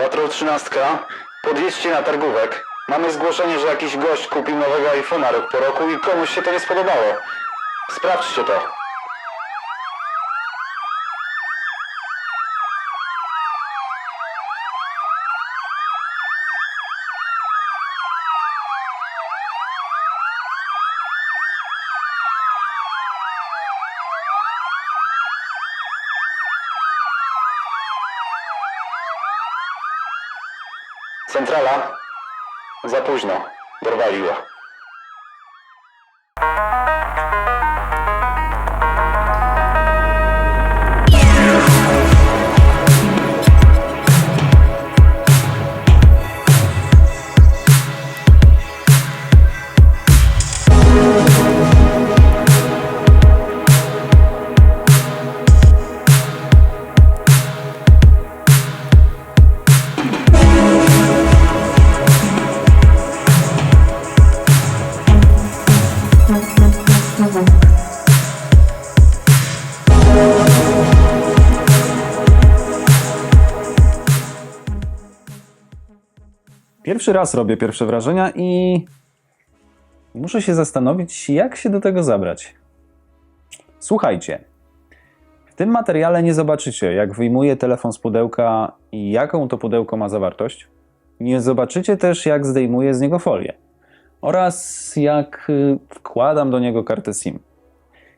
Patrol 13, podjedźcie na targówek. Mamy zgłoszenie, że jakiś gość kupił nowego iPhone'a rok po roku i komuś się to nie spodobało. Sprawdźcie to. Centrala. Za późno. Dorwali Pierwszy raz robię pierwsze wrażenia i muszę się zastanowić, jak się do tego zabrać. Słuchajcie, w tym materiale nie zobaczycie, jak wyjmuję telefon z pudełka i jaką to pudełko ma zawartość. Nie zobaczycie też, jak zdejmuję z niego folię oraz jak y, wkładam do niego kartę SIM.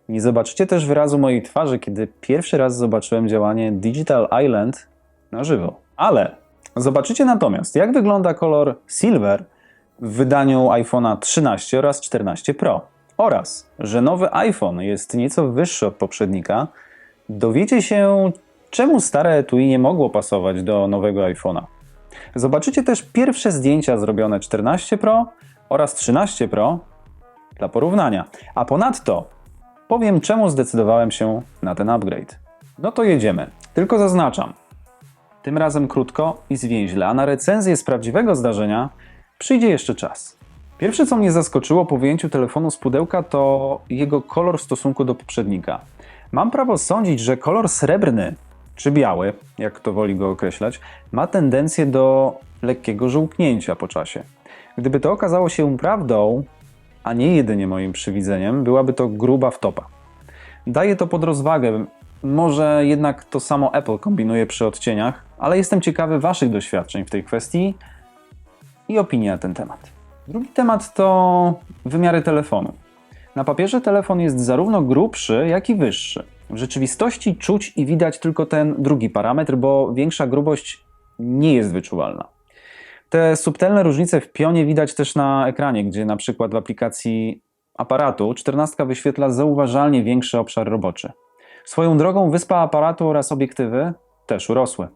Nie zobaczycie też wyrazu mojej twarzy, kiedy pierwszy raz zobaczyłem działanie Digital Island na żywo. Ale zobaczycie natomiast, jak wygląda kolor Silver w wydaniu iPhone'a 13 oraz 14 Pro. Oraz, że nowy iPhone jest nieco wyższy od poprzednika. Dowiecie się, czemu stare etui nie mogło pasować do nowego iPhone'a. Zobaczycie też pierwsze zdjęcia zrobione 14 Pro oraz 13 Pro dla porównania. A ponadto powiem, czemu zdecydowałem się na ten upgrade. No to jedziemy. Tylko zaznaczam, tym razem krótko i zwięźle, a na recenzję z prawdziwego zdarzenia przyjdzie jeszcze czas. Pierwsze, co mnie zaskoczyło po wyjęciu telefonu z pudełka, to jego kolor w stosunku do poprzednika. Mam prawo sądzić, że kolor srebrny, czy biały, jak kto woli go określać, ma tendencję do lekkiego żółknięcia po czasie. Gdyby to okazało się prawdą, a nie jedynie moim przywidzeniem, byłaby to gruba wtopa. Daję to pod rozwagę. Może jednak to samo Apple kombinuje przy odcieniach, ale jestem ciekawy Waszych doświadczeń w tej kwestii i opinii na ten temat. Drugi temat to wymiary telefonu. Na papierze telefon jest zarówno grubszy, jak i wyższy. W rzeczywistości czuć i widać tylko ten drugi parametr, bo większa grubość nie jest wyczuwalna. Te subtelne różnice w pionie widać też na ekranie, gdzie na przykład w aplikacji aparatu 14 wyświetla zauważalnie większy obszar roboczy. Swoją drogą wyspa aparatu oraz obiektywy też urosły.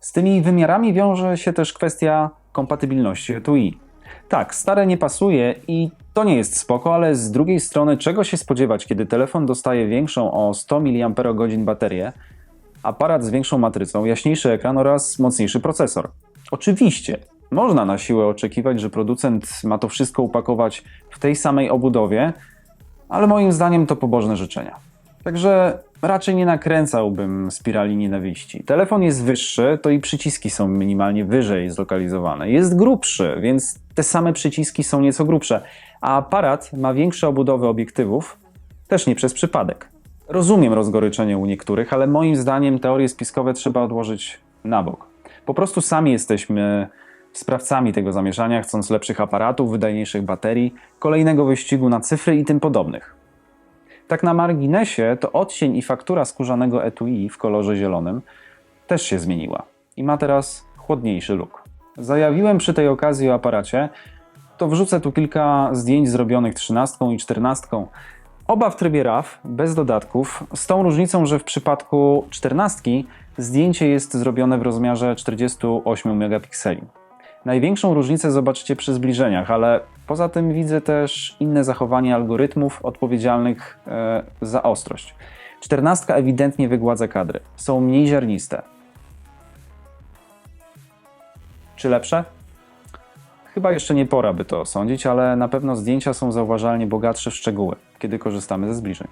Z tymi wymiarami wiąże się też kwestia kompatybilności etui. Tak, stare nie pasuje i to nie jest spoko, ale z drugiej strony czego się spodziewać, kiedy telefon dostaje większą o 100 mAh baterię, aparat z większą matrycą, jaśniejszy ekran oraz mocniejszy procesor. Oczywiście, można na siłę oczekiwać, że producent ma to wszystko upakować w tej samej obudowie, ale moim zdaniem to pobożne życzenia. Także raczej nie nakręcałbym spirali nienawiści. Telefon jest wyższy, to i przyciski są minimalnie wyżej zlokalizowane. Jest grubszy, więc te same przyciski są nieco grubsze, a aparat ma większe obudowy obiektywów, też nie przez przypadek. Rozumiem rozgoryczenie u niektórych, ale moim zdaniem teorie spiskowe trzeba odłożyć na bok. Po prostu sami jesteśmy sprawcami tego zamieszania, chcąc lepszych aparatów, wydajniejszych baterii, kolejnego wyścigu na cyfry i tym podobnych. Tak na marginesie, to odcień i faktura skórzanego etui w kolorze zielonym też się zmieniła i ma teraz chłodniejszy look. Zajawiłem przy tej okazji o aparacie, to wrzucę tu kilka zdjęć zrobionych 13 i 14. Oba w trybie RAW, bez dodatków, z tą różnicą, że w przypadku 14 zdjęcie jest zrobione w rozmiarze 48 megapikseli. Największą różnicę zobaczycie przy zbliżeniach, ale poza tym widzę też inne zachowanie algorytmów odpowiedzialnych e, za ostrość. 14 ewidentnie wygładza kadry, są mniej ziarniste. Czy lepsze? Chyba jeszcze nie pora, by to sądzić, ale na pewno zdjęcia są zauważalnie bogatsze w szczegóły, kiedy korzystamy ze zbliżeń.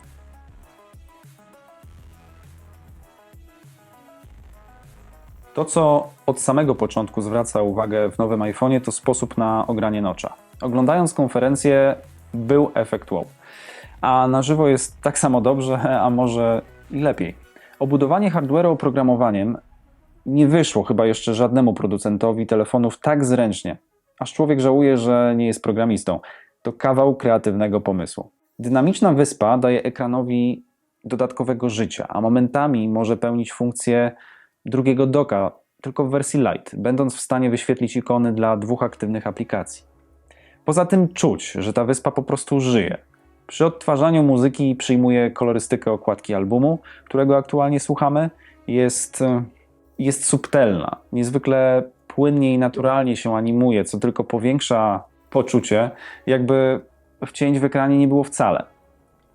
To, co od samego początku zwraca uwagę w nowym iPhone'ie, to sposób na ogranie nocza. Oglądając konferencję, był efekt wow. A na żywo jest tak samo dobrze, a może lepiej. Obudowanie hardware'u oprogramowaniem nie wyszło chyba jeszcze żadnemu producentowi telefonów tak zręcznie. Aż człowiek żałuje, że nie jest programistą. To kawał kreatywnego pomysłu. Dynamiczna wyspa daje ekranowi dodatkowego życia, a momentami może pełnić funkcję drugiego doka, tylko w wersji light, będąc w stanie wyświetlić ikony dla dwóch aktywnych aplikacji. Poza tym czuć, że ta wyspa po prostu żyje. Przy odtwarzaniu muzyki przyjmuje kolorystykę okładki albumu, którego aktualnie słuchamy. Jest, e, jest subtelna, niezwykle płynnie i naturalnie się animuje, co tylko powiększa poczucie, jakby wcięć w ekranie nie było wcale.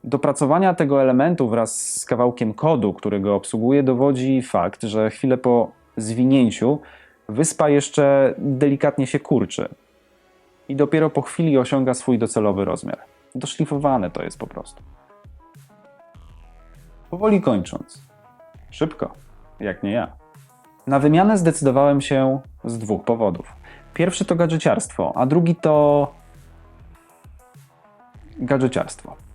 Dopracowania tego elementu wraz z kawałkiem kodu, który go obsługuje, dowodzi fakt, że chwilę po zwinięciu wyspa jeszcze delikatnie się kurczy i dopiero po chwili osiąga swój docelowy rozmiar. Doszlifowane to jest po prostu. Powoli kończąc. Szybko, jak nie ja. Na wymianę zdecydowałem się z dwóch powodów. Pierwszy to gadżeciarstwo, a drugi to gadżeciarstwo.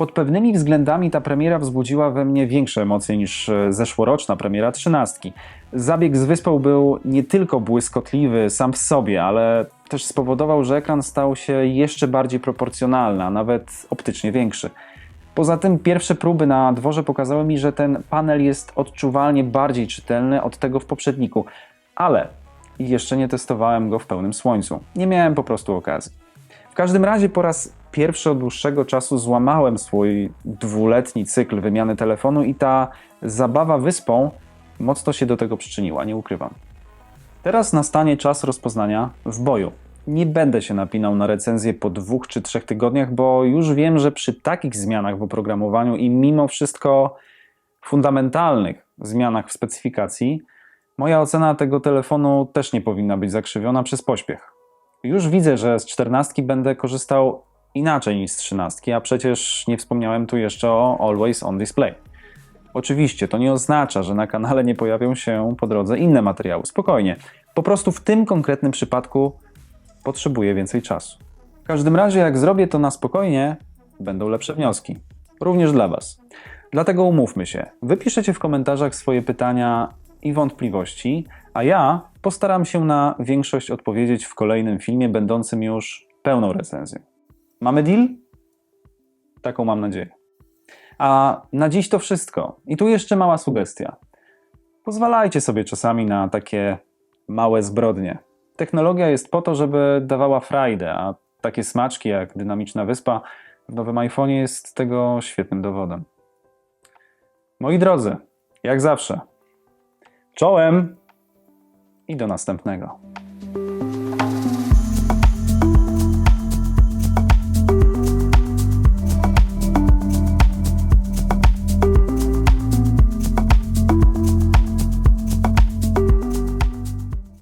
Pod pewnymi względami ta premiera wzbudziła we mnie większe emocje niż e, zeszłoroczna premiera trzynastki. Zabieg z wyspą był nie tylko błyskotliwy sam w sobie, ale też spowodował, że ekran stał się jeszcze bardziej proporcjonalny, a nawet optycznie większy. Poza tym pierwsze próby na dworze pokazały mi, że ten panel jest odczuwalnie bardziej czytelny od tego w poprzedniku, ale jeszcze nie testowałem go w pełnym słońcu. Nie miałem po prostu okazji. W każdym razie po raz pierwszy od dłuższego czasu złamałem swój dwuletni cykl wymiany telefonu i ta zabawa wyspą mocno się do tego przyczyniła, nie ukrywam. Teraz nastanie czas rozpoznania w boju. Nie będę się napinał na recenzję po dwóch czy trzech tygodniach, bo już wiem, że przy takich zmianach w oprogramowaniu i mimo wszystko fundamentalnych zmianach w specyfikacji, moja ocena tego telefonu też nie powinna być zakrzywiona przez pośpiech. Już widzę, że z 14 będę korzystał inaczej niż z 13, a przecież nie wspomniałem tu jeszcze o Always on Display. Oczywiście to nie oznacza, że na kanale nie pojawią się po drodze inne materiały. Spokojnie. Po prostu w tym konkretnym przypadku potrzebuję więcej czasu. W każdym razie, jak zrobię to na spokojnie, będą lepsze wnioski. Również dla Was. Dlatego umówmy się. Wypiszecie w komentarzach swoje pytania i wątpliwości, a ja postaram się na większość odpowiedzieć w kolejnym filmie, będącym już pełną recenzją. Mamy deal? Taką mam nadzieję. A na dziś to wszystko. I tu jeszcze mała sugestia. Pozwalajcie sobie czasami na takie małe zbrodnie. Technologia jest po to, żeby dawała frajdę, a takie smaczki jak dynamiczna wyspa w nowym iPhone'ie jest tego świetnym dowodem. Moi drodzy, jak zawsze, czołem i do następnego.